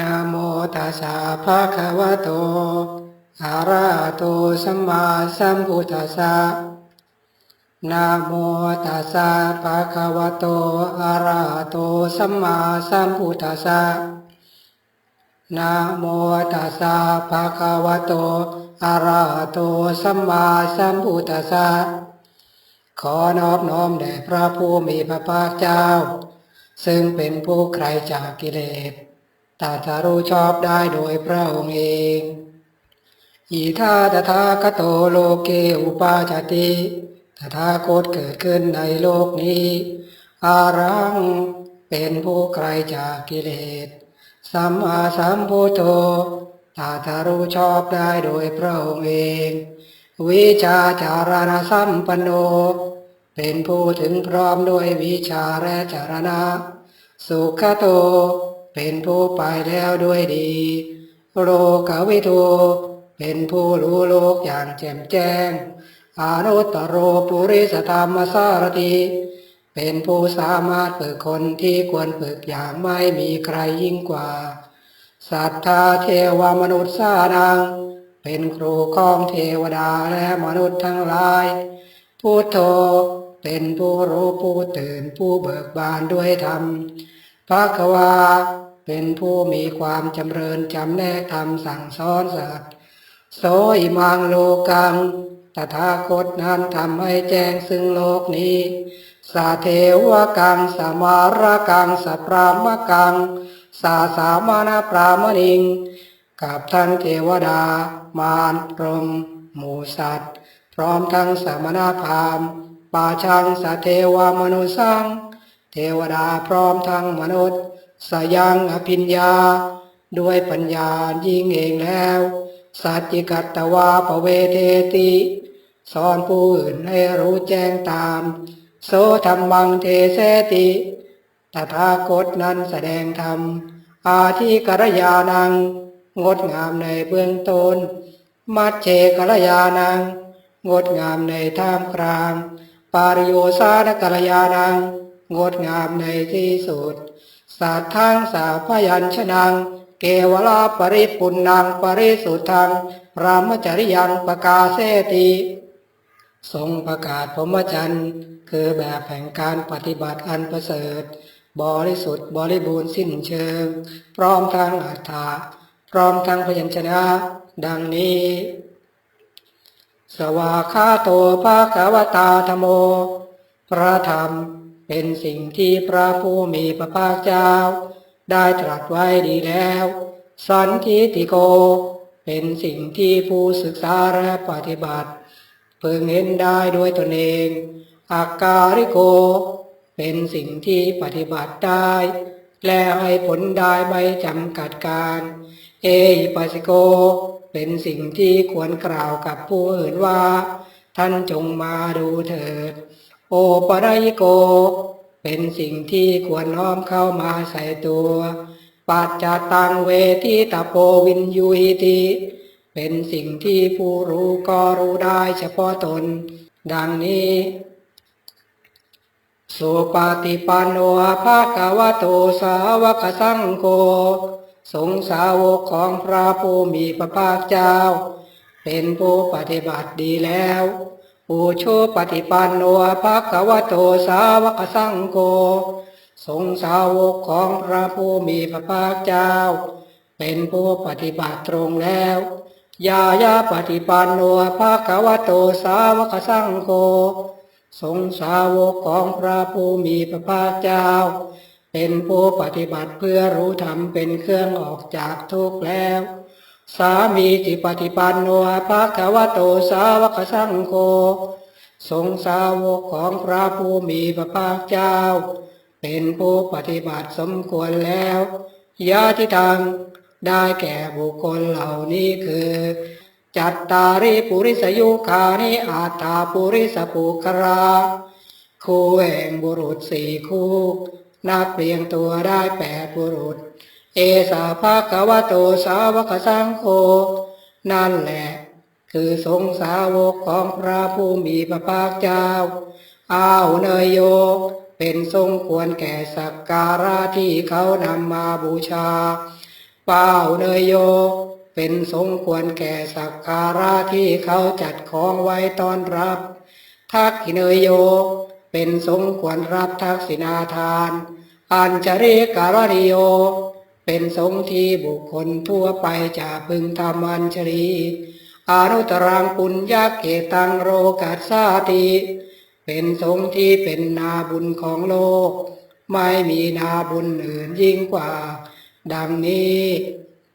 นะโมตัสสะภะคะวะโตอะระหะโตสัมมาสัมพุทธัสสะนะโมตัสสะภะคะวะโตอะระหะโตสัมมาสัมพุทธัสสะนะโมตัสสะภะคะวะโตอะระหะโตสัมมาสัมพุทธัสสะขอนอบน้อมแด่พระผู้มีพระภาคเจ้า ซึ่งเป็นผู้ไกลจากกิเลส ตรัสรู้ชอบได้โดยพระองค์เองอีทาตถาคโตโลเกอุปาจติตถาคตเกิดขึ้นในโลกนี้ อารังเป็นผู้ไกลจากกิเลส สัมมาสัมพุทโธตรัสรู้ชอบได้โดยพระองค์เอง วิชาจารณสัมปันโน เป็นผู้ถึงพร้อมด้วยวิชาและจารณะ สุขโต เป็นผู้ไปแล้วด้วยดี โลกวิทูเป็นผู้รู้โลกอย่างแจ่มแจ้งอนุตตรโรปุริสธรรมสารติเป็นผู้สามารถฝึกคนที่ควรฝึกอย่างไม่มีใครยิ่งกว่า สัทธาเทวมนุษย์สานัง เป็นครูของเทวดาและมนุษย์ทั้งหลาย พุทโธ เป็นผู้รู้ผู้ตื่นผู้เบิกบานด้วยธรรมภะคะวา เป็นผู้มีความจำเริญจำแนกธรรมสั่งสอนสัตว์โสอิมังโลกังตถาคตนั้นทำให้แจ้งซึ่งโลกนี้สาเทวกังสมารกังสพรามกัง สาสามานาปรามณิง กับทั้งเทวดา มารพรมหมูสัตว์ พร้อมทั้งสมณพราหมณ์ป่าชังสเทวามนุสัง เทวดาพร้อมทั้งมนุษย์ สยังอภิญญา ด้วยปัญญายิ่งเองแล้วสัจจิกัตตวาปเวเทติสอนผู้อื่นให้รู้แจ้งตาม โสธรรมังเทเสติตถาคตนั้นแสดงธรรม อาทิกรยานัง งดงามในเบื้องต้น มัชเชกรยานัง งดงามในท่ามกลาง ปาริโยสานกรยานัง งดงามในที่สุด สัตทังสาพยัญชนังเกวลาปริปุณนังปริสุทธังพรหมจริยังประกาเสติทรงประกาศพรหมจรรย์คือแบบแห่งการปฏิบัติอันประเสริฐ บริสุทธิ์บริบูรณ์สิ้นเชิง พร้อมทั้งอัฏฐาพร้อมทั้งพยัญชนะ ดังนี้ สวาคาโตภาควตาธโม พระธรรม เป็นสิ่งที่พระผู้มีพระภาคเจ้า ได้ตรัสไว้ดีแล้ว สันทิติโก เป็นสิ่งที่ผู้ศึกษาและปฏิบัติพึงเห็นได้ด้วยตนเองอาการิโก เป็นสิ่งที่ปฏิบัติได้ และให้ผลได้ไม่จำกัดการ เอิปัสสิโก เป็นสิ่งที่ควรกล่าวกับผู้อื่นว่า ท่านจงมาดูเถิด โอปะรายโก เป็นสิ่งที่ควรน้อมเข้ามาใส่ตัวปัจจตังเวทิตาโปวินยูหิติเป็นสิ่งที่ผู้รู้ก็รู้ได้เฉพาะตน ดังนี้สุปฏิปันโนภาควะโตสาวกสังโฆสงสาวกของพระผู้มีพระภาคเจ้า เป็นผู้ปฏิบัติดีแล้ว อุโชปฏิปันโนภาควะโตสาวกสังโฆสงสาวกของพระผู้มีพระภาคเจ้า เป็นผู้ปฏิบัติตรงแล้วยายาปฏิปันโนภาควะโตสาวกสังโฆสงสาวกของพระผู้มีพระภาคเจ้า เป็นผู้ปฏิบัติเพื่อรู้ธรรมเป็นเครื่องออกจากทุกข์แล้ว สามีจิปฏิปันโนภาควะโตสาวกสังโฆสงสาวกของพระผู้มีพระภาคเจ้า เป็นผู้ปฏิบัติสมควรแล้วยาทิทางได้แก่บุคคลเหล่านี้คือ จัตตาริปุริสยุคานิอาตาปุริสปุคราคู่แห่งบุรุษสี่คู่ นับเรียงตัวได้แปดบุรุษ เอสาภาควโตสาวกสังโฆนั่นแหละ คือสงสาวกของพระผู้มีพระภาคเจ้า อ้าวเนยโย เป็นทรงควรแก่สักการะที่เขานำมาบูชาเป้าเนยโย เป็นสมควรแก่สักการะที่เขาจัดของไว้ต้อนรับ ทักขิเนยโย เป็นสมควรรับทักษิณาทาน อัญจริการณิโย เป็นสงที่บุคคลทั่วไปจะพึงทำอัญชลีอานุตรังปุญญาเกตังโรกัสสาติเป็นสงที่เป็นนาบุญของโลก ไม่มีนาบุญอื่นยิ่งกว่า ดังนี้